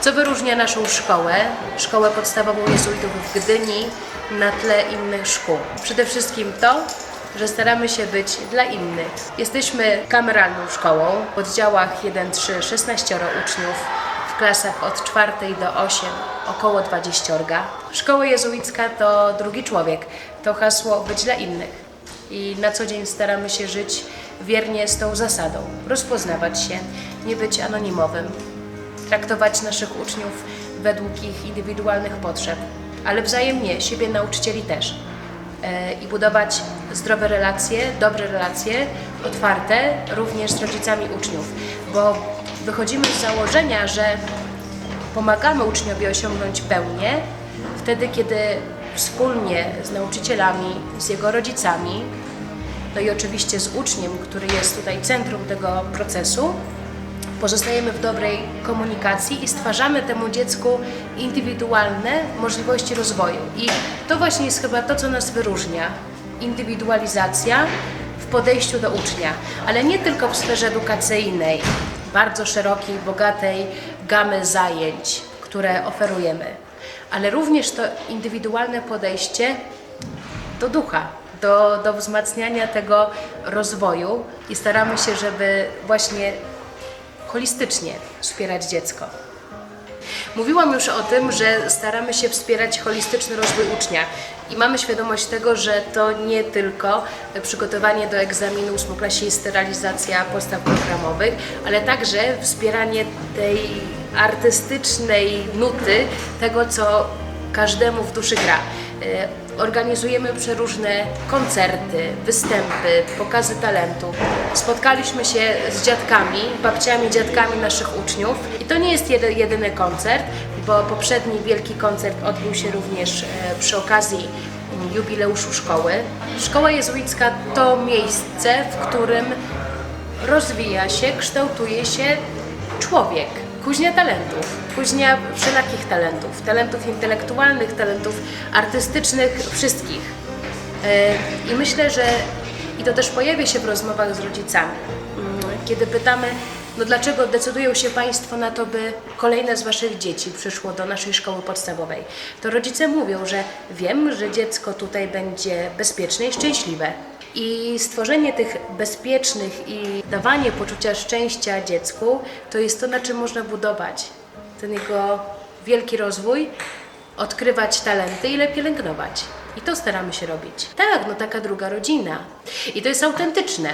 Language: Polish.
Co wyróżnia naszą szkołę, szkołę podstawową jezuitów w Gdyni na tle innych szkół? Przede wszystkim to, że staramy się być dla innych. Jesteśmy kameralną szkołą, w oddziałach 1-3 16 uczniów, w klasach od 4 do 8 około 20. Szkoła jezuicka to drugi człowiek, to hasło być dla innych. I na co dzień staramy się żyć wiernie z tą zasadą, rozpoznawać się, nie być anonimowym, traktować naszych uczniów według ich indywidualnych potrzeb, ale wzajemnie siebie nauczycieli też. E, I budować zdrowe relacje, dobre relacje, otwarte również z rodzicami uczniów, bo wychodzimy z założenia, że pomagamy uczniowi osiągnąć pełnię wtedy, kiedy wspólnie z nauczycielami, z jego rodzicami, no i oczywiście z uczniem, który jest tutaj centrum tego procesu, pozostajemy w dobrej komunikacji i stwarzamy temu dziecku indywidualne możliwości rozwoju. I to właśnie jest chyba to, co nas wyróżnia. Indywidualizacja w podejściu do ucznia, ale nie tylko w sferze edukacyjnej, bardzo szerokiej, bogatej gamy zajęć, które oferujemy, ale również to indywidualne podejście do ducha, do, do wzmacniania tego rozwoju i staramy się, żeby właśnie holistycznie wspierać dziecko. Mówiłam już o tym, że staramy się wspierać holistyczny rozwój ucznia i mamy świadomość tego, że to nie tylko przygotowanie do egzaminu ósmoklasisty, realizacja postaw programowych, ale także wspieranie tej artystycznej nuty, tego co każdemu w duszy gra. Organizujemy przeróżne koncerty, występy, pokazy talentu. Spotkaliśmy się z dziadkami, babciami, dziadkami naszych uczniów i to nie jest jedy, jedyny koncert, bo poprzedni wielki koncert odbył się również e, przy okazji mm, jubileuszu szkoły. Szkoła jezuicka to miejsce, w którym rozwija się, kształtuje się człowiek. Kuźnia talentów, kuźnia wszelakich talentów, talentów intelektualnych, talentów artystycznych, wszystkich. E, I myślę, że i to też pojawia się w rozmowach z rodzicami, Mm, kiedy pytamy, no dlaczego decydują się Państwo na to, by kolejne z Waszych dzieci przyszło do naszej szkoły podstawowej, to rodzice mówią, że wiem, że dziecko tutaj będzie bezpieczne i szczęśliwe. I stworzenie tych bezpiecznych i dawanie poczucia szczęścia dziecku to jest to, na czym można budować ten jego wielki rozwój, odkrywać talenty i lepiej pielęgnować. I to staramy się robić. Tak, no taka druga rodzina. I to jest autentyczne.